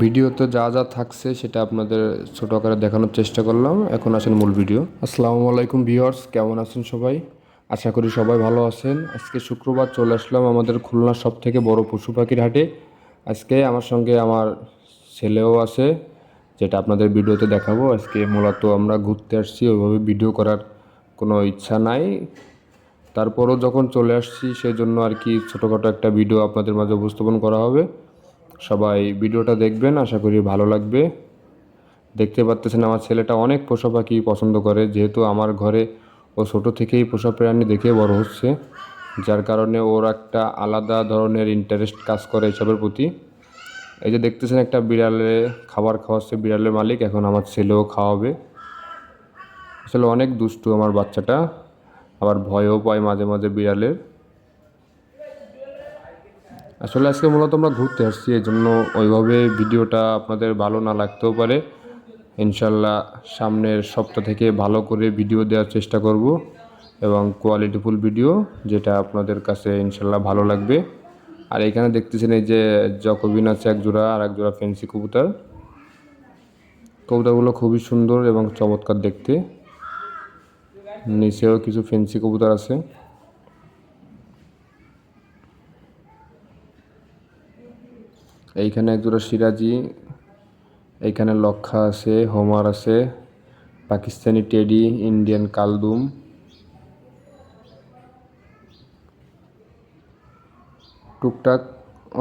ভিডিওতে যা যা থাকছে সেটা আপনাদের ছোট আকারে দেখানোর চেষ্টা করলাম। এখন আসেন মূল ভিডিও। আসসালামু আলাইকুম ভিউয়ার্স, কেমন আছেন সবাই? আশা করি সবাই ভালো আছেন। আজকে শুক্রবার চলে আসলাম আমাদের খুলনার সব থেকে বড় পশু পাখির হাটে। আজকে আমার সঙ্গে আমার ছেলেও আছে, যেটা আপনাদের ভিডিওতে দেখাবো। আজকে মূলত আমরা ঘুরতে আসছি, ওইভাবে ভিডিও করার কোনো ইচ্ছা নাই। তারপরও যখন চলে আসছি সেই জন্য আর কি ছোটোখাটো একটা ভিডিও আপনাদের মাঝে উপস্থাপন করা হবে। সবাই ভিডিওটা দেখবেন, আশা করি ভালো লাগবে। দেখতে পাচ্তেছেন আমার ছেলেটা অনেক পোষা পাখি পছন্দ করে, যেহেতু আমার ঘরে ও ছোটো থেকেই পোষা প্রাণী দেখে বড় হচ্ছে, যার কারণে ওর একটা আলাদা ধরনের ইন্টারেস্ট কাজ করে এসবের প্রতি। এই যে দেখতেছেন একটা বিড়ালে খাবার খাওয়াচ্ছে, বিড়ালের মালিক, এখন আমার ছেলেও খাওয়াবে। আসলে অনেক দুষ্টু আমার বাচ্চাটা, আবার ভয়ও পায় মাঝে মাঝে বিড়ালের। আসলে আজকে মূলত আমরা ঘুরতে আসছি, এই জন্য ওইভাবে ভিডিওটা আপনাদের ভালো না লাগতেও পারে। ইনশাল্লাহ সামনের সপ্তাহ থেকে ভালো করে ভিডিও দেওয়ার চেষ্টা করব এবং কোয়ালিটিফুল ভিডিও যেটা আপনাদের কাছে ইনশাল্লাহ ভালো লাগবে। আর এখানে দেখতেছেন এই যে জকবিন আছে এক জোড়া আর এক জোড়া ফেন্সি কবুতর। কবুতরগুলো খুবই সুন্দর এবং চমৎকার দেখতে। নিচেও কিছু ফেন্সি কবুতর আছে। এইখানে একজোড়া সিরাজি, এইখানে লক্ষা আছে, হোমার আছে, পাকিস্তানি টেডি, ইন্ডিয়ান কালদুম। টুকটাক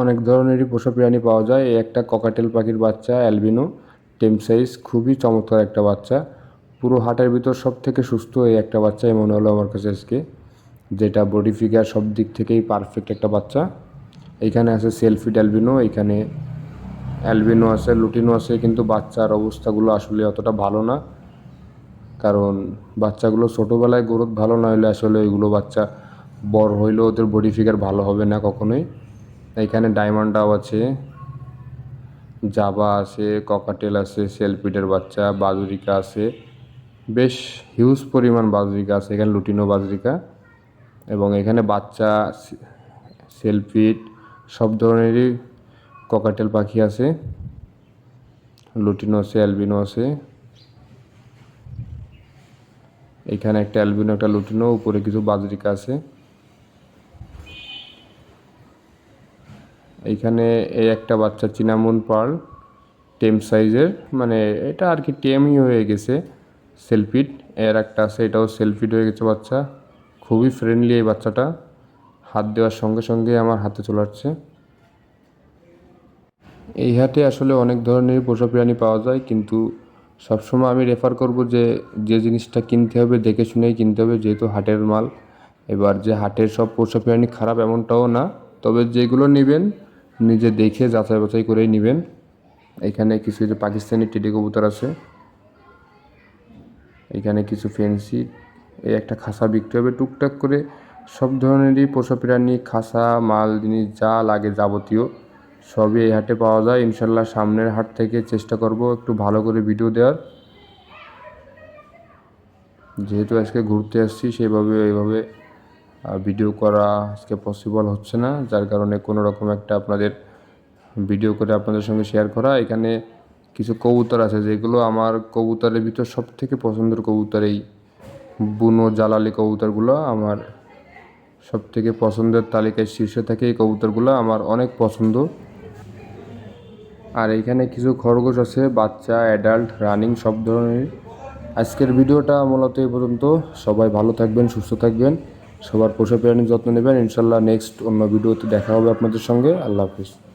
অনেক ধরনেরই পোষা প্রাণী পাওয়া যায়। এই একটা ককাটেল পাখির বাচ্চা, অ্যালবিনো, টেম সাইজ, খুবই চমৎকার একটা বাচ্চা। পুরো হাটের ভিতর সব থেকে সুস্থ এই একটা বাচ্চাই মনে হলো আমার কাছে আজকে, যেটা বডি ফিগার সব দিক থেকেই পারফেক্ট একটা বাচ্চা। এইখানে আছে সেলফি অ্যালবিনো এইখানে অ্যালবিনো আছে, লুটিনো আছে, কিন্তু বাচ্চার অবস্থাগুলো আসলে অতটা ভালো না। কারণ বাচ্চাগুলো ছোটোবেলায় গ্রোথ ভালো না হলে আসলে এগুলো বাচ্চা বড় হইলেও ওদের বডি ফিগার ভালো হবে না কখনোই। এখানে ডায়মন্ডাও আছে জাবা আছে ককাটেল আছে সেলফিডের বাচ্চা বাজুরিকা আছে। বেশ হিউজ পরিমাণ বাজরিকা আছে, এখানে লুটিনো বাজরিকা এবং এখানে বাচ্চা সেলফিট সব ধরনেরই ককাটেল পাখি আছে। লুটিনো আছে, অ্যালবিনো আছে। এখানে একটা অ্যালবিনো, একটা লুটিনো, উপরে কিছু বাজরিকা আছে। এইখানে এই একটা বাচ্চা চিনামুন পার্ল, টেম সাইজের মানে এটা আর কি টেমই হয়ে গেছে, সেলফিট। এর একটা আছে, এটাও সেলফিট হয়ে গেছে বাচ্চা। খুবই ফ্রেন্ডলি এই বাচ্চাটা। হাত দেওয়ার সঙ্গে সঙ্গে আমার হাতে চলে আসছে। এই হাটে আসলে অনেক ধরনের পোষা প্রাণী পাওয়া যায়, কিন্তু সবসময় আমি রেফার করব যে যে জিনিসটা কিনতে হবে, দেখে শুনেই কিনতে হবে, যেহেতু হাটের মাল। এবার যে হাটের সব পোষা প্রাণী খারাপ এমনটাও না, তবে যেগুলো নেবেন, নিজে দেখে যাচাই বাছাই করেই নেবেন। এখানে কিছু যে পাকিস্তানি টেডি কবুতর আছে। এখানে কিছু ফেন্সি এই একটা খাসা বিক্রি হবে টুকটাক করে। সব ধরনেরই পোষা প্রাণী খাসা, মাল, জিনিস, যা লাগে যাবতীয়, সবই এই হাটে পাওয়া যায়। ইনশাল্লাহ সামনের হাট থেকে চেষ্টা করব একটু ভালো করে ভিডিও দেওয়ার। যেহেতু আজকে ঘুরতে আসছি সেইভাবে এইভাবে ভিডিও করা আজকে পসিবল হচ্ছে না। যার কারণে কোনো রকম একটা আপনাদের ভিডিও করে আপনাদের সঙ্গে শেয়ার করা। এখানে কিছু কবুতর আছে, যেগুলো আমার কবুতরের ভিতর সব থেকে পছন্দের কবুতর এই বুনো জালালি কবুতরগুলো। আমার সব থেকে পছন্দের তালিকায় শীর্ষে থাকে এই কবুতরগুলো আমার অনেক পছন্দ। আর এইখানে কিছু খরগোশ আছে, বাচ্চা অ্যাডাল্ট রানিং সব ধরনের। আজকের ভিডিওটা মূলত এই পর্যন্ত। সবাই ভালো থাকবেন, সুস্থ থাকবেন। সবার পোষা প্রাণীর যত্ন নেবেন। ইনশাল্লাহ নেক্সট অন্য ভিডিওতে দেখা হবে আপনাদের সঙ্গে। আল্লাহ হাফিজ।